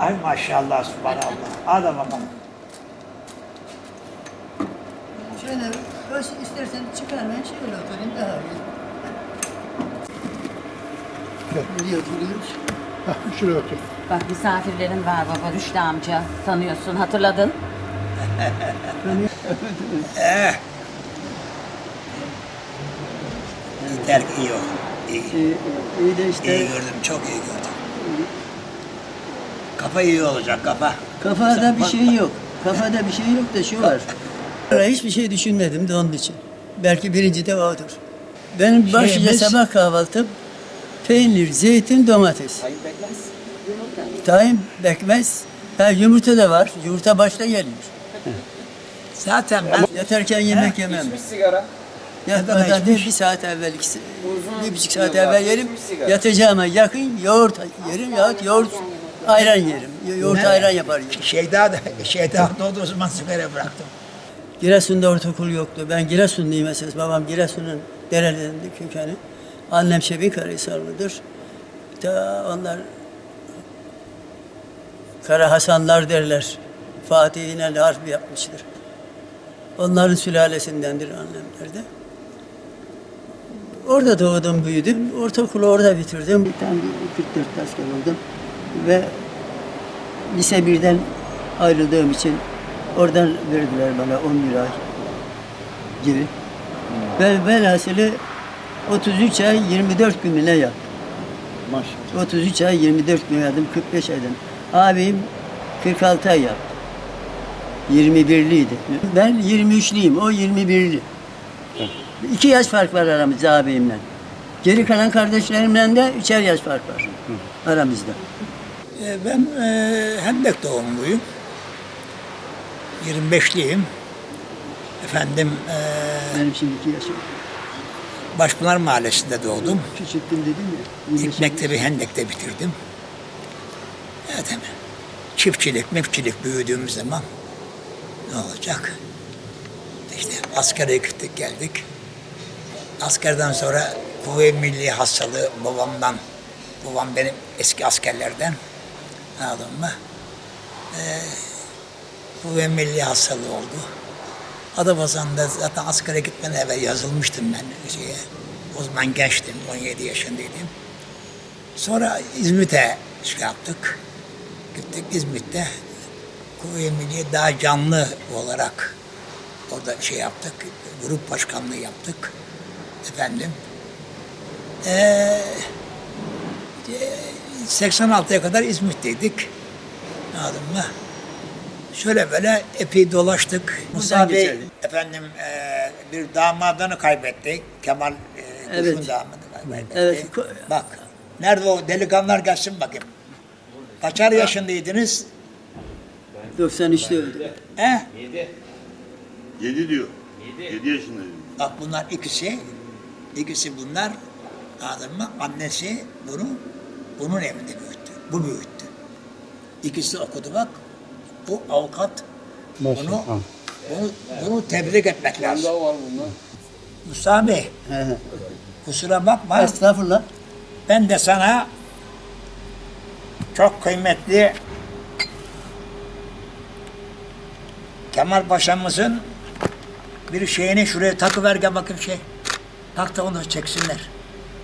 Ay maşallah subhanallah. Hadi bakalım. Şöyle öz istersen çıkarmayın şöyle oturayım daha iyi. Nereye oturuyoruz? Hah, şuraya otur. Bak misafirlerin var baba Rüştü amca. Tanıyorsun hatırladın. Yeter ki iyi ol. İyi. İyi, iyi de işte İyi gördüm, çok iyi gördüm. Kafa iyi olacak, kafa. kafada bir şey yok. Kafada bir şey yok da şu var. Hiçbir şey düşünmedim de onun için. Belki birinci de odur. Benim başlıca Şeyimiz- sabah kahvaltım peynir, zeytin, domates. Tayin bekmez. Ha, yumurta da var. Yumurta başta geliyor. Zaten ben Yatarken yemek yemem. sigara. Yatmadan değil bir saat evvel, iki, bir buçuk saat evvel yerim. Yatacağıma yakın yoğurt yerim yahut yoğurt ayran yerim. Yo- Yoğurt ayran yapar yerim. Şeyda da, Şeyda doğduğu zaman sigara bıraktım. Giresun'da ortaokul yoktu. Ben Giresunluyum esas. Babam Giresun'un derelerinde kökeni. Annem Şebin Karahisarlı'dır. Ta onlar Kara Hasanlar derler. Fatih İnönü harbi yapmıştır. Onların sülalesindendir annemler de. Orada doğdum, büyüdüm. Ortaokulu orada bitirdim. Bir tane 44 asker oldum. Ve lise 1'den ayrıldığım için oradan verdiler bana 11 ay gibi. Ve velhasılı 33 ay 24 gün ne yaptım. Maşallah. 33 ay 24 gün yaptım, 45 aydan. Abim 46 ay yaptı. 21'liydi. Ben 23'lüyüm, o 21'li. İki yaş fark var aramızda abimle. Geri kalan kardeşlerimle de üçer yaş fark var aramızda. Ee, Ben e, Hendek doğumluyum. 25'liyim. Efendim e, Benim şimdi iki yaşım. Başpınar Mahallesi'nde doğdum. Küçüktüm dedim ya. İlk mektebi Hendek'te bitirdim. Evet, çiftçilik, mefçilik büyüdüğümüz zaman ne olacak? İşte askere gittik geldik. Askerden sonra kuvve milli hastalığı babamdan, babam benim eski askerlerden anladın mı? Ee, kuvve milli hastalığı oldu. Adapazarı'nda zaten askere gitmeden evvel yazılmıştım ben şeye. O zaman gençtim, 17 yaşındaydım. Sonra İzmit'e şey yaptık. Gittik İzmit'te Kuvve Milliye daha canlı olarak orada şey yaptık. Grup başkanlığı yaptık. Efendim. Ee, 86'ya kadar İzmit'teydik. Anladın mı? Şöyle böyle epey dolaştık. Musa Bey, efendim e, bir damadını kaybettik. Kemal e, Kuş'un Evet. damadını kaybettik. Evet. Bak, nerede o delikanlılar gelsin bakayım. Kaçar yaşındaydınız? 93'te öldü. He? 7 diyor. 7 yaşındayım. Bak bunlar ikisi, ikisi bunlar, anladın mı? Annesi bunu, bunun evinde büyüttü. Bu büyüttü. İkisi okudu bak. Bu avukat. Bunu, bunu, bunu tebrik etmek lazım. Mustafa Bey, kusura bakma. Estağfurullah. Ben de sana çok kıymetli Kemal Paşa'mızın bir şeyini şuraya takıver gel bakayım şey. Tak da onu çeksinler.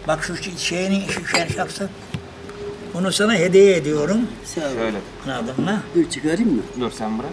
Bak şu şey- şeyini şu şey yapsın. Bunu sana hediye ediyorum. Sağ ol. Şöyle. Anladın mı? Dur çıkarayım mı? Dur sen bırak.